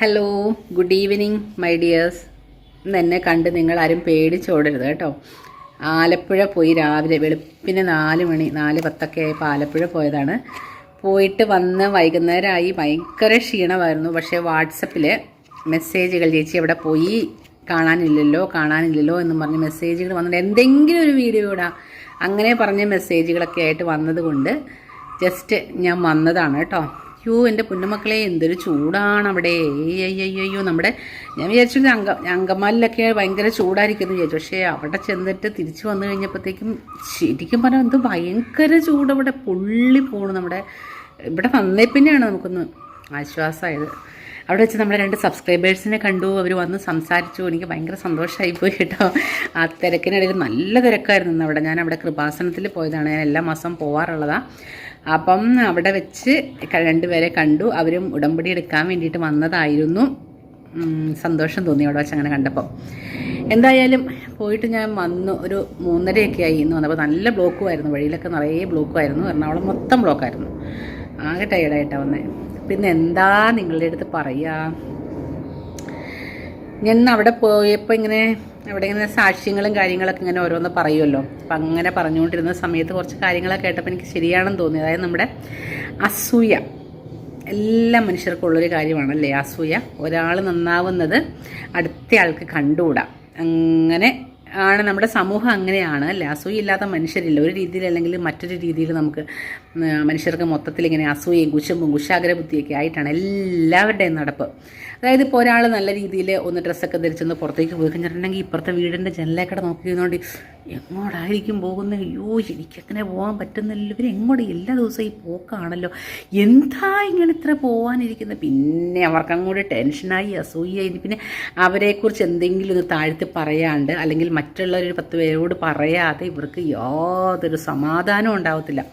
Hello good evening my dears ഇന്ന് എന്നെ കണ്ട് നിങ്ങൾ ആരും പേടിച്ചോടരുത് കേട്ടോ. ആലപ്പുഴ പോയി രാവിലെ വെളുപ്പിന് നാല് മണി നാല് പത്തൊക്കെ ആയപ്പോൾ ആലപ്പുഴ പോയതാണ്. പോയിട്ട് വന്ന് വൈകുന്നേരമായി ഭയങ്കര ക്ഷീണമായിരുന്നു. പക്ഷേ വാട്സപ്പിൽ മെസ്സേജുകൾ ചേച്ചി അവിടെ പോയി? കാണാനില്ലല്ലോ കാണാനില്ലല്ലോ എന്ന് പറഞ്ഞ് മെസ്സേജുകൾ വന്നിട്ട് എന്തെങ്കിലും ഒരു വീഡിയോ ഇടാം. അങ്ങനെ പറഞ്ഞ മെസ്സേജുകളൊക്കെ ആയിട്ട് വന്നതുകൊണ്ട് ജസ്റ്റ് ഞാൻ വന്നതാണ് കേട്ടോ. യോ എന്റെ പൊന്നുമക്കളെ എന്തൊരു ചൂടാണ് അവിടെ അയ്യോ നമ്മുടെ ഞാൻ വിചാരിച്ചു അങ്ക അങ്കമാലിലൊക്കെ ഭയങ്കര ചൂടായിരിക്കുന്നു വിചാരിച്ചു. പക്ഷേ അവിടെ ചെന്നിട്ട് തിരിച്ചു വന്നു കഴിഞ്ഞപ്പോഴത്തേക്കും ശരിക്കും പറഞ്ഞാൽ എന്ത് ഭയങ്കര ചൂട് അവിടെ പൊള്ളി പോണു നമ്മുടെ. ഇവിടെ വന്നേ പിന്നെയാണ് നമുക്കൊന്ന് ആശ്വാസമായത് അവിടെ വെച്ച് നമ്മുടെ രണ്ട് സബ്സ്ക്രൈബേഴ്സിനെ കണ്ടു. അവർ വന്ന് സംസാരിച്ചു. എനിക്ക് ഭയങ്കര സന്തോഷമായി പോയി കേട്ടോ. ആ തിരക്കിനിടയിൽ നല്ല തിരക്കായിരുന്നു അവിടെ. ഞാൻ അവിടെ കൃപാസനത്തിൽ പോയതാണ്. ഞാൻ എല്ലാ മാസം പോവാറുള്ളതാണ് അപ്പം അവിടെ വെച്ച് രണ്ടുപേരെ കണ്ടു. അവരും ഉടമ്പടി എടുക്കാൻ വേണ്ടിയിട്ട് വന്നതായിരുന്നു. സന്തോഷം തോന്നി അവിടെ വെച്ച് അങ്ങനെ കണ്ടപ്പോൾ എന്തായാലും പോയിട്ട് ഞാൻ വന്നു. ഒരു മൂന്നരയൊക്കെ ആയി ഇന്ന് വന്നപ്പോൾ നല്ല ബ്ലോക്കുമായിരുന്നു വഴിയിലൊക്കെ നിറയെ ബ്ലോക്കുമായിരുന്നു എറണാകുളം മൊത്തം ബ്ലോക്കായിരുന്നു ആകെ ടയർഡായിട്ടാണ് വന്നത് പിന്നെ എന്താ നിങ്ങളുടെ അടുത്ത് പറയുക ഞാൻ അവിടെ പോയപ്പോൾ ഇങ്ങനെ അവിടെ ഇങ്ങനെ സാക്ഷ്യങ്ങളും കാര്യങ്ങളൊക്കെ ഇങ്ങനെ ഓരോന്ന് പറയുമല്ലോ. അപ്പം അങ്ങനെ പറഞ്ഞുകൊണ്ടിരുന്ന സമയത്ത് കുറച്ച് കാര്യങ്ങളൊക്കെ കേട്ടപ്പോൾ എനിക്ക് ശരിയാണെന്ന് തോന്നി. അതായത് നമ്മുടെ അസൂയ എല്ലാ മനുഷ്യർക്കും ഉള്ളൊരു കാര്യമാണല്ലേ അസൂയ. ഒരാൾ നന്നാവുന്നത് അടുത്ത ആൾക്ക് കണ്ടുകൂടാ. അങ്ങനെ ആണ് നമ്മുടെ സമൂഹം അങ്ങനെയാണ് അല്ലേ? അസൂയില്ലാത്ത മനുഷ്യരില്ല. ഒരു രീതിയിൽ അല്ലെങ്കിൽ മറ്റൊരു രീതിയിൽ നമുക്ക് മനുഷ്യർക്ക് മൊത്തത്തിൽ ഇങ്ങനെ അസൂയയും കുശുമ്പും കുശാഗ്ര ബുദ്ധിയൊക്കെ ആയിട്ടാണ് എല്ലാവരുടെയും നടപ്പ്. അതായത് ഇപ്പോൾ ഒരാൾ നല്ല രീതിയിൽ ഒന്ന് ഡ്രസ്സൊക്കെ ധരിച്ചൊന്ന് പുറത്തേക്ക് പോയി കഴിഞ്ഞിട്ടുണ്ടെങ്കിൽ ഇപ്പുറത്തെ വീടിന്റെ ജനലേക്കടെ നോക്കിയിരുന്നോണ്ട് എങ്ങോട്ടായിരിക്കും പോകുന്നത് അയ്യോ എനിക്കങ്ങനെ പോകാൻ പറ്റുന്നില്ല ഇവർ എങ്ങോട്ട് എല്ലാ ദിവസവും ഈ പോക്കാണല്ലോ. എന്താ ഇങ്ങനെ ഇത്ര പോകാനിരിക്കുന്നത് പിന്നെ അവർക്കും കൂടി ടെൻഷനായി അസൂയായി പിന്നെ അവരെക്കുറിച്ച് എന്തെങ്കിലും ഒന്ന് താഴ്ത്തി പറയാണ്ട് അല്ലെങ്കിൽ മറ്റുള്ളവരൊരു പത്ത് പേരോട് പറയാതെ ഇവർക്ക് യാതൊരു സമാധാനവും ഉണ്ടാവത്തില്ല.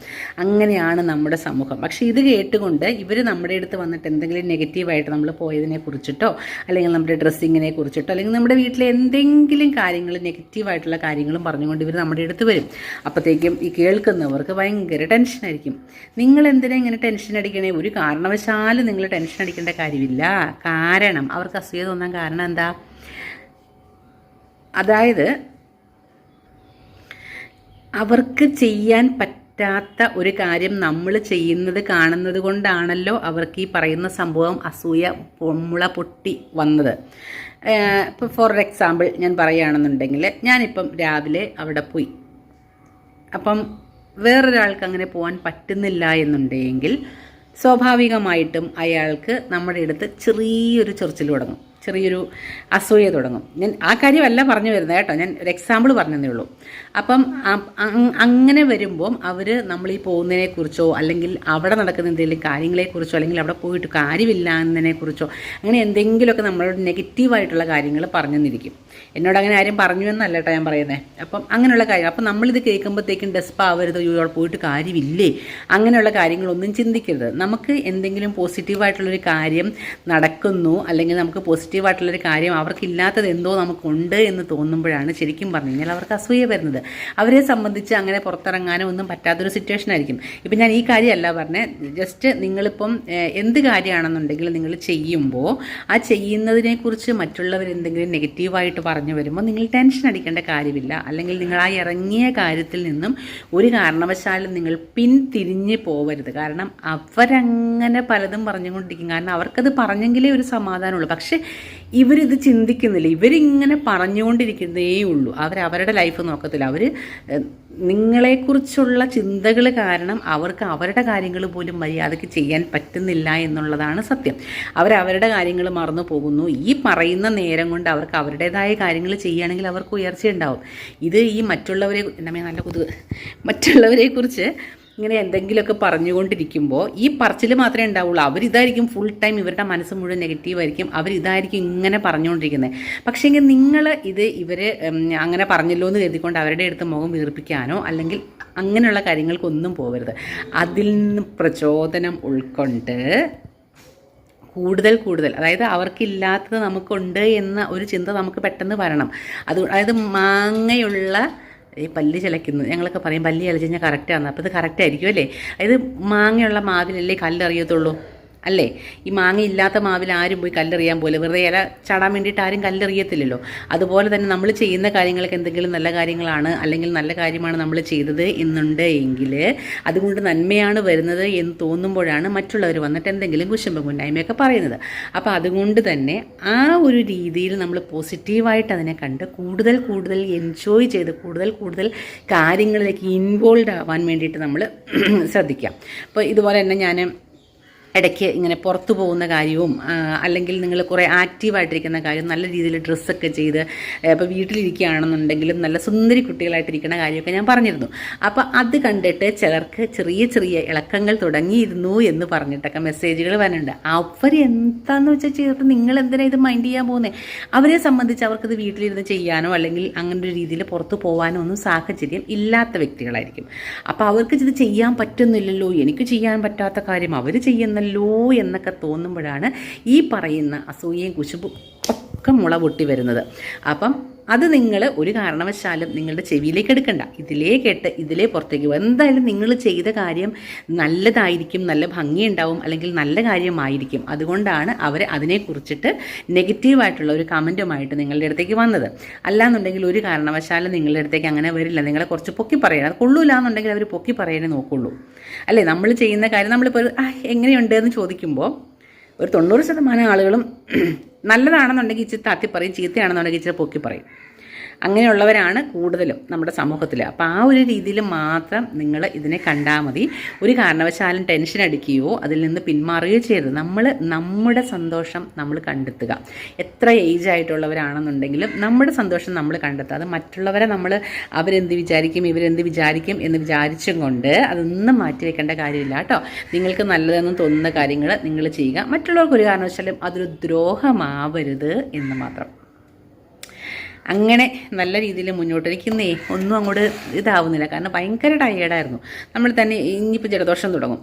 അങ്ങനെയാണ് നമ്മുടെ സമൂഹം. പക്ഷേ ഇത് കേട്ടുകൊണ്ട് ഇവർ നമ്മുടെ അടുത്ത് വന്നിട്ട് എന്തെങ്കിലും നെഗറ്റീവായിട്ട് നമ്മൾ പോയതിനെ കുറിച്ചിട്ടോ അല്ലെങ്കിൽ നമ്മുടെ ഡ്രസ്സിങ്ങിനെ കുറിച്ചിട്ടോ അല്ലെങ്കിൽ നമ്മുടെ വീട്ടിലെ എന്തെങ്കിലും കാര്യങ്ങൾ നെഗറ്റീവായിട്ടുള്ള കാര്യങ്ങളും പറഞ്ഞുകൊണ്ട് ഇവർ നമ്മുടെ അടുത്ത് വരും. അപ്പോഴത്തേക്കും ഈ കേൾക്കുന്നവർക്ക് ഭയങ്കര ടെൻഷനായിരിക്കും നിങ്ങൾ എന്തിനാ ഇങ്ങനെ ടെൻഷൻ അടിക്കണേ? ഒരു കാരണവശാലും നിങ്ങൾ ടെൻഷൻ അടിക്കേണ്ട കാര്യമില്ല. കാരണം അവർക്ക് അസൂയ തോന്നാൻ കാരണം എന്താ? അതായത് അവർക്ക് ചെയ്യാൻ പറ്റാത്ത ഒരു കാര്യം നമ്മൾ ചെയ്യുന്നത് കാണുന്നത് കൊണ്ടാണല്ലോ അവർക്ക് ഈ പറയുന്ന സംഭവം അസൂയ മുള പൊട്ടി വന്നത്. ഇപ്പോൾ ഫോർ എക്സാമ്പിൾ ഞാൻ പറയുകയാണെന്നുണ്ടെങ്കിൽ ഞാനിപ്പം രാവിലെ അവിടെ പോയി. അപ്പം വേറൊരാൾക്ക് അങ്ങനെ പോകാൻ പറ്റുന്നില്ല എന്നുണ്ടെങ്കിൽ സ്വാഭാവികമായിട്ടും അയാൾക്ക് നമ്മുടെ അടുത്ത് ചെറിയൊരു ചൊറിച്ചിൽ തുടങ്ങും. ചെറിയൊരു അസൂയ തുടങ്ങും. ഞാൻ ആ കാര്യമല്ല പറഞ്ഞു വരുന്നത് കേട്ടോ. ഞാൻ ഒരു എക്സാമ്പിൾ പറഞ്ഞതേ ഉള്ളൂ. അപ്പം അങ്ങനെ വരുമ്പം അവർ നമ്മൾ ഈ പോകുന്നതിനെക്കുറിച്ചോ അല്ലെങ്കിൽ അവിടെ നടക്കുന്ന എന്തെങ്കിലും കാര്യങ്ങളെക്കുറിച്ചോ അല്ലെങ്കിൽ അവിടെ പോയിട്ട് കാര്യമില്ല എന്നതിനെക്കുറിച്ചോ അങ്ങനെ എന്തെങ്കിലുമൊക്കെ നമ്മളോട് നെഗറ്റീവായിട്ടുള്ള കാര്യങ്ങൾ പറഞ്ഞു തന്നിരിക്കും എന്നോട് അങ്ങനെ ആരും പറഞ്ഞു എന്നല്ല കേട്ടോ ഞാൻ പറയുന്നത് അപ്പം അങ്ങനെയുള്ള കാര്യം അപ്പം നമ്മളിത് കേൾക്കുമ്പോഴത്തേക്കും ഡെസ്പ് ആവരുത്. യു അവിടെ പോയിട്ട് കാര്യമില്ലേ? അങ്ങനെയുള്ള കാര്യങ്ങളൊന്നും ചിന്തിക്കരുത്. നമുക്ക് എന്തെങ്കിലും പോസിറ്റീവായിട്ടുള്ളൊരു കാര്യം നടക്കുന്നു അല്ലെങ്കിൽ നമുക്ക് പോസിറ്റീവായിട്ടുള്ളൊരു കാര്യം അവർക്കില്ലാത്തത് എന്തോ നമുക്കുണ്ട് എന്ന് തോന്നുമ്പോഴാണ് ശരിക്കും പറഞ്ഞു കഴിഞ്ഞാൽ അവർക്ക് അസൂയ വരുന്നത്. അവരെ സംബന്ധിച്ച് അങ്ങനെ പുറത്തിറങ്ങാനോ ഒന്നും പറ്റാത്തൊരു സിറ്റുവേഷൻ ആയിരിക്കും. ഇപ്പം ഞാൻ ഈ കാര്യമല്ല പറഞ്ഞത് ജസ്റ്റ് നിങ്ങളിപ്പം എന്ത് കാര്യമാണെന്നുണ്ടെങ്കിൽ നിങ്ങൾ ചെയ്യുമ്പോൾ ആ ചെയ്യുന്നതിനെക്കുറിച്ച് മറ്റുള്ളവർ എന്തെങ്കിലും നെഗറ്റീവായിട്ട് പറഞ്ഞു വരുമ്പോൾ നിങ്ങൾ ടെൻഷൻ അടിക്കേണ്ട കാര്യമില്ല. അല്ലെങ്കിൽ നിങ്ങൾ ആ ഇറങ്ങിയ കാര്യത്തിൽ നിന്നും ഒരു കാരണവശാലും നിങ്ങൾ പിന്തിരിഞ്ഞ് പോവരുത്. കാരണം അവരങ്ങനെ പലതും പറഞ്ഞുകൊണ്ടിരിക്കും. കാരണം അവർക്കത് പറഞ്ഞെങ്കിലേ ഒരു സമാധാനമുള്ളൂ. പക്ഷേ ഇവരിത് ചിന്തിക്കുന്നില്ല. ഇവരിങ്ങനെ പറഞ്ഞുകൊണ്ടിരിക്കുന്നേ ഉള്ളൂ. അവർ അവരുടെ ലൈഫ് നോക്കത്തില്ല. അവർ നിങ്ങളെക്കുറിച്ചുള്ള ചിന്തകൾ കാരണം അവർക്ക് അവരുടെ കാര്യങ്ങൾ പോലും മര്യാദയ്ക്ക് ചെയ്യാൻ പറ്റുന്നില്ല എന്നുള്ളതാണ് സത്യം. അവരവരുടെ കാര്യങ്ങൾ മറന്നു പോകുന്നു. ഈ പറയുന്ന നേരം കൊണ്ട് അവർക്ക് അവരുടേതായ കാര്യങ്ങൾ ചെയ്യുകയാണെങ്കിൽ അവർക്ക് ഉയർച്ചയുണ്ടാവും. ഇത് ഈ മറ്റുള്ളവരെ എന്നമേ നല്ല കൊതുക് മറ്റുള്ളവരെ കുറിച്ച് ഇങ്ങനെ എന്തെങ്കിലുമൊക്കെ പറഞ്ഞുകൊണ്ടിരിക്കുമ്പോൾ ഈ പറച്ചിൽ മാത്രമേ ഉണ്ടാവുള്ളൂ. അവരിതായിരിക്കും ഫുൾ ടൈം ഇവരുടെ മനസ്സ് മുഴുവൻ നെഗറ്റീവായിരിക്കും അവരിതായിരിക്കും ഇങ്ങനെ പറഞ്ഞുകൊണ്ടിരിക്കുന്നത് പക്ഷേങ്കിൽ നിങ്ങൾ ഇത് ഇവർ അങ്ങനെ പറഞ്ഞല്ലോ എന്ന് കരുതിക്കൊണ്ട് അവരുടെ അടുത്ത് മുഖം വീർപ്പിക്കാനോ അല്ലെങ്കിൽ അങ്ങനെയുള്ള കാര്യങ്ങൾക്കൊന്നും പോകരുത് അതിൽ നിന്ന് പ്രചോദനം ഉൾക്കൊണ്ട് കൂടുതൽ കൂടുതൽ അതായത് അവർക്കില്ലാത്തത് നമുക്കുണ്ട് എന്ന ഒരു ചിന്ത നമുക്ക് പെട്ടെന്ന് വരണം. അത് അതായത് മാങ്ങയുള്ള ഈ പല്ല് ചിലയ്ക്കുന്നു. ഞങ്ങളൊക്കെ പറയും പല്ല് ചിലച്ച് കഴിഞ്ഞാൽ കറക്റ്റാണ് അപ്പോൾ ഇത് കറക്റ്റായിരിക്കും അല്ലേ? അതായത് മാങ്ങയുള്ള മാവിലല്ലേ കല്ലറിയത്തുള്ളൂ? അല്ലേ? ഈ മാങ്ങ ഇല്ലാത്ത മാവിൽ ആരും പോയി കല്ലെറിയാൻ പോലെ വെറുതെ ഇല ചാടാൻ വേണ്ടിയിട്ട് ആരും കല്ലെറിയത്തില്ലല്ലോ. അതുപോലെ തന്നെ നമ്മൾ ചെയ്യുന്ന കാര്യങ്ങൾക്ക് എന്തെങ്കിലും നല്ല കാര്യങ്ങളാണ് അല്ലെങ്കിൽ നല്ല കാര്യമാണ് നമ്മൾ ചെയ്തത് എന്നുണ്ട് എങ്കിൽ അതുകൊണ്ട് നന്മയാണ് വരുന്നത് എന്ന് തോന്നുമ്പോഴാണ് മറ്റുള്ളവർ വന്നിട്ട് എന്തെങ്കിലും കുശുമ്പ മുന്നായ്മയൊക്കെ പറയുന്നത്. അപ്പോൾ അതുകൊണ്ട് തന്നെ ആ ഒരു രീതിയിൽ നമ്മൾ പോസിറ്റീവായിട്ട് അതിനെ കണ്ട് കൂടുതൽ കൂടുതൽ എൻജോയ് ചെയ്ത് കൂടുതൽ കൂടുതൽ കാര്യങ്ങളിലേക്ക് ഇൻവോൾവ് ആവാൻ വേണ്ടിയിട്ട് നമ്മൾ ശ്രദ്ധിക്കാം. അപ്പോൾ ഇതുപോലെ തന്നെ ഞാൻ ഇടയ്ക്ക് ഇങ്ങനെ പുറത്തു പോകുന്ന കാര്യവും അല്ലെങ്കിൽ നിങ്ങൾ കുറേ ആക്റ്റീവായിട്ടിരിക്കുന്ന കാര്യം നല്ല രീതിയിൽ ഡ്രസ്സൊക്കെ ചെയ്ത് ഇപ്പോൾ വീട്ടിലിരിക്കുകയാണെന്നുണ്ടെങ്കിലും നല്ല സുന്ദരി കുട്ടികളായിട്ടിരിക്കുന്ന കാര്യമൊക്കെ ഞാൻ പറഞ്ഞിരുന്നു. അപ്പോൾ അത് കണ്ടിട്ട് ചിലർക്ക് ചെറിയ ചെറിയ ഇളക്കങ്ങൾ തുടങ്ങിയിരുന്നു എന്ന് പറഞ്ഞിട്ടൊക്കെ മെസ്സേജുകൾ വരുന്നുണ്ട് അവർ എന്താണെന്ന് വെച്ചാൽ ചെയ്തിട്ട് നിങ്ങൾ എന്തിനാ ഇത് മൈൻഡ് ചെയ്യാൻ പോകുന്നത് അവരെ സംബന്ധിച്ച് അവർക്കത് വീട്ടിലിരുന്ന് ചെയ്യാനോ അല്ലെങ്കിൽ അങ്ങനെ ഒരു രീതിയിൽ പുറത്തു പോകാനോ ഒന്നും സാഹചര്യം ഇല്ലാത്ത വ്യക്തികളായിരിക്കും. അപ്പോൾ അവർക്ക് ഇത് ചെയ്യാൻ പറ്റുന്നില്ലല്ലോ എനിക്ക് ചെയ്യാൻ പറ്റാത്ത കാര്യം അവർ ചെയ്യുന്നല്ലോ എന്നൊക്കെ തോന്നുമ്പോഴാണ് ഈ പറയുന്ന അസൂയയും കുശുമ്പും ഒക്കെ മുള പൊട്ടി വരുന്നത്. അപ്പം അത് നിങ്ങൾ ഒരു കാരണവശാലും നിങ്ങളുടെ ചെവിയിലേക്ക് എടുക്കണ്ട. ഇതിലേ കേട്ട് ഇതിലേ പുറത്തേക്ക് പോകും എന്തായാലും നിങ്ങൾ ചെയ്ത കാര്യം നല്ലതായിരിക്കും നല്ല ഭംഗിയുണ്ടാവും അല്ലെങ്കിൽ നല്ല കാര്യമായിരിക്കും. അതുകൊണ്ടാണ് അവർ അതിനെക്കുറിച്ചിട്ട് നെഗറ്റീവായിട്ടുള്ള ഒരു കമന്റുമായിട്ട് നിങ്ങളുടെ അടുത്തേക്ക് വന്നത്. അല്ലാന്നുണ്ടെങ്കിൽ ഒരു കാരണവശാലും നിങ്ങളുടെ അടുത്തേക്ക് അങ്ങനെ വരില്ല. നിങ്ങളെ കുറച്ച് പൊക്കി പറയണം. അത് കൊള്ളൂല എന്നുണ്ടെങ്കിൽ അവർ പൊക്കി പറയാനേ നോക്കുള്ളൂ. അല്ലേ? നമ്മൾ ചെയ്യുന്ന കാര്യം നമ്മളിപ്പോൾ എങ്ങനെയുണ്ട്? എന്ന് ചോദിക്കുമ്പോൾ ഒരു തൊണ്ണൂറ് ശതമാനം ആളുകളും നല്ലതാണെന്നുണ്ടെങ്കിൽ ഇച്ചിരി താത്തി പറയും ചീത്തയാണെന്നുണ്ടെങ്കിൽ ഇച്ചിരി പൊക്കി പറയും. അങ്ങനെയുള്ളവരാണ് കൂടുതലും നമ്മുടെ സമൂഹത്തിൽ അപ്പോൾ ആ ഒരു രീതിയിൽ മാത്രം നിങ്ങൾ ഇതിനെ കണ്ടാൽ മതി. ഒരു കാരണവശാലും ടെൻഷൻ അടിക്കുകയോ അതിൽ നിന്ന് പിന്മാറുകയോ ചെയ്യരുത്. നമ്മൾ നമ്മുടെ സന്തോഷം നമ്മൾ കണ്ടെത്തുക. എത്ര ഏജ് ആയിട്ടുള്ളവരാണെന്നുണ്ടെങ്കിലും നമ്മുടെ സന്തോഷം നമ്മൾ കണ്ടെത്തുക. അത് മറ്റുള്ളവരെ നമ്മൾ അവരെന്ത് വിചാരിക്കും ഇവരെന്ത് വിചാരിക്കും എന്ന് വിചാരിച്ചും കൊണ്ട് അതൊന്നും മാറ്റിവെക്കേണ്ട കാര്യമില്ല കേട്ടോ. നിങ്ങൾക്ക് നല്ലതെന്ന് തോന്നുന്ന കാര്യങ്ങൾ നിങ്ങൾ ചെയ്യുക. മറ്റുള്ളവർക്ക് ഒരു കാരണവശാലും അതൊരു ദ്രോഹമാവരുത് എന്ന് മാത്രം. അങ്ങനെ നല്ല രീതിയിൽ മുന്നോട്ട് എനിക്കുന്നേ ഒന്നും അങ്ങോട്ട് ഇതാവുന്നില്ല. കാരണം ഭയങ്കര ടയേർഡായിരുന്നു നമ്മൾ തന്നെ ഇനിയിപ്പോൾ ജലദോഷം തുടങ്ങും.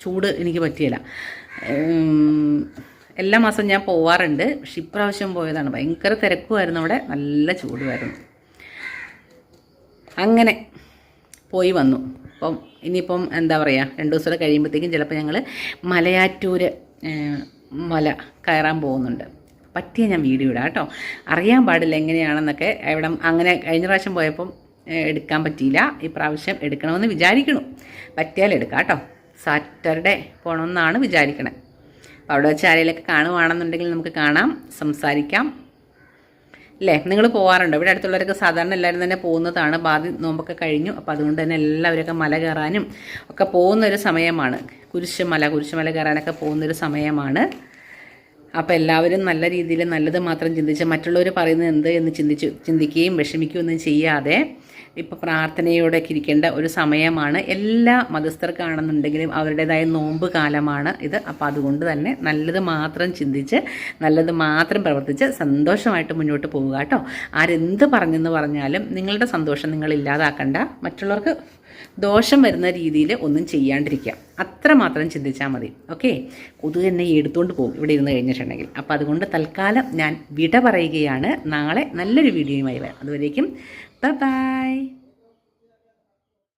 ചൂട് എനിക്ക് പറ്റിയില്ല. എല്ലാ മാസവും ഞാൻ പോവാറുണ്ട്. പക്ഷെ ഇപ്രാവശ്യം പോയതാണ്. ഭയങ്കര തിരക്കുമായിരുന്നു അവിടെ. നല്ല ചൂടുമായിരുന്നു. അങ്ങനെ പോയി വന്നു. അപ്പം ഇനിയിപ്പം എന്താ പറയുക രണ്ട് ദിവസം കഴിയുമ്പോഴത്തേക്കും ചിലപ്പോൾ ഞങ്ങൾ മലയാറ്റൂർ മല കയറാൻ പോകുന്നുണ്ട്. പറ്റിയ ഞാൻ വീഡിയോ ഇടാം കേട്ടോ. അറിയാൻ പാടില്ല എങ്ങനെയാണെന്നൊക്കെ. എവിടെ അങ്ങനെ കഴിഞ്ഞ പ്രാവശ്യം പോയപ്പം എടുക്കാൻ പറ്റിയില്ല. ഈ പ്രാവശ്യം എടുക്കണമെന്ന് വിചാരിക്കണു പറ്റിയാൽ എടുക്കാം കേട്ടോ. സാറ്റർഡേ പോകണമെന്നാണ് വിചാരിക്കണത് അപ്പോൾ അവിടെ വെച്ച് ആരെങ്കിലൊക്കെ കാണുവാണെന്നുണ്ടെങ്കിൽ നമുക്ക് കാണാം സംസാരിക്കാം. അല്ലേ നിങ്ങൾ പോകാറുണ്ടോ ഇവിടെ അടുത്തുള്ളവരൊക്കെ സാധാരണ എല്ലാവരും തന്നെ പോകുന്നതാണ്. ബാധി നോമ്പൊക്കെ കഴിഞ്ഞു. അപ്പോൾ അതുകൊണ്ട് തന്നെ എല്ലാവരൊക്കെ മല കയറാനും ഒക്കെ പോകുന്നൊരു സമയമാണ്. കുരിശുമല കുരിശുമല കയറാനൊക്കെ പോകുന്നൊരു സമയമാണ്. അപ്പോൾ എല്ലാവരും നല്ല രീതിയിൽ നല്ലത് മാത്രം ചിന്തിച്ച് മറ്റുള്ളവർ പറയുന്നത് എന്ത് എന്ന് ചിന്തിച്ച് ചിന്തിക്കുകയും വിഷമിക്കുകയൊന്നും ചെയ്യാതെ ഇപ്പോൾ പ്രാർത്ഥനയോടൊക്കെ ഇരിക്കേണ്ട ഒരു സമയമാണ്. എല്ലാ മതസ്ഥർക്കാണെന്നുണ്ടെങ്കിലും അവരുടേതായ നോമ്പ് കാലമാണ് ഇത്. അപ്പോൾ അതുകൊണ്ട് തന്നെ നല്ലത് മാത്രം ചിന്തിച്ച് നല്ലത് മാത്രം പ്രവർത്തിച്ച് സന്തോഷമായിട്ട് മുന്നോട്ട് പോവുക കേട്ടോ. ആരെന്ത് പറഞ്ഞെന്ന് പറഞ്ഞാലും നിങ്ങളുടെ സന്തോഷം നിങ്ങൾ ഇല്ലാതാക്കണ്ട. മറ്റുള്ളവർക്ക് ദോഷം വരുന്ന രീതിയിൽ ഒന്നും ചെയ്യാണ്ടിരിക്കുക. അത്ര മാത്രം ചിന്തിച്ചാൽ മതി. ഓക്കെ? കൊതുക് എന്നെ എടുത്തുകൊണ്ട് പോകും. ഇവിടെ ഇരുന്ന് കഴിഞ്ഞിട്ടുണ്ടെങ്കിൽ. അപ്പോൾ അതുകൊണ്ട് തൽക്കാലം ഞാൻ വിട പറയുകയാണ്. നാളെ നല്ലൊരു വീഡിയോയുമായി വരാം. അതുവരേക്കും 拜拜。